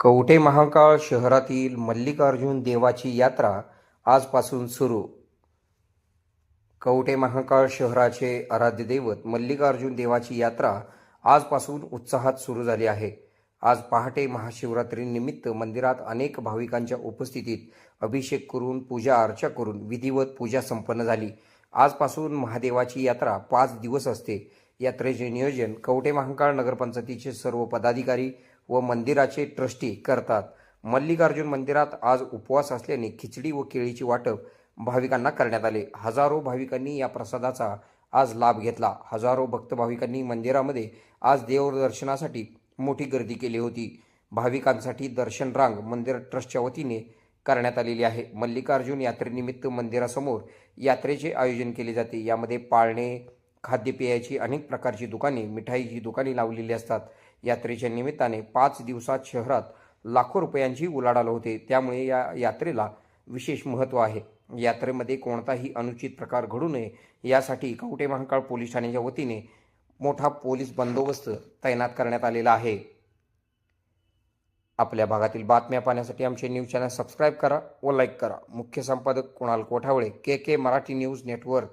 कवठे महाकाळ शहरातील मल्लिकार्जुन देवाची यात्रा आजपासून सुरू. कवठे महाकाळ शहराचे आराध्य दैवत मल्लिकार्जुन देवाची यात्रा आजपासून उत्साहात सुरू झाली आहे. आज पहाटे महाशिवरात्रीनिमित्त मंदिरात अनेक भाविकांच्या उपस्थितीत अभिषेक करून पूजा अर्चा करून विधिवत पूजा संपन्न झाली. आजपासून महादेवाची यात्रा पाच दिवस असते. यात्रेचे नियोजन कवटे महांकाळ नगरपंचायतीचे सर्व पदाधिकारी व मंदिराचे ट्रस्टी करतात. मल्लिकार्जुन मंदिरात आज उपवास असल्याने खिचडी व केळीची वाटप भाविकांना करण्यात आले. हजारो भाविकांनी या प्रसादाचा आज लाभ घेतला. हजारो भक्त भाविकांनी मंदिरामध्ये आज देवदर्शनासाठी मोठी गर्दी केली होती. भाविकांसाठी दर्शन रांग मंदिर ट्रस्टच्या वतीने करण्यात आलेली आहे. मल्लिकार्जुन यात्रेनिमित्त मंदिरासमोर यात्रेचे आयोजन केले जाते. यामध्ये पाळणे खाद्यपेयाची अनेक प्रकारची दुकाने मिठाईची दुकाने लावलेली असतात. यात्रेच्या निमित्ताने पाच दिवसात शहरात लाखो रुपयांची उलाढाल होते. त्यामुळे या यात्रेला विशेष महत्त्व आहे. यात्रेमध्ये कोणताही अनुचित प्रकार घडू नये यासाठी कवठे महाकाळ पोलीस ठाण्याच्या वतीने मोठा पोलीस बंदोबस्त तैनात करण्यात आलेला आहे. आपल्या भागातील बातम्या पाहण्यासाठी आमचे न्यूज चॅनल सबस्क्राईब करा व लाईक करा. मुख्य संपादक Kunal Kothawale K K Marathi news network.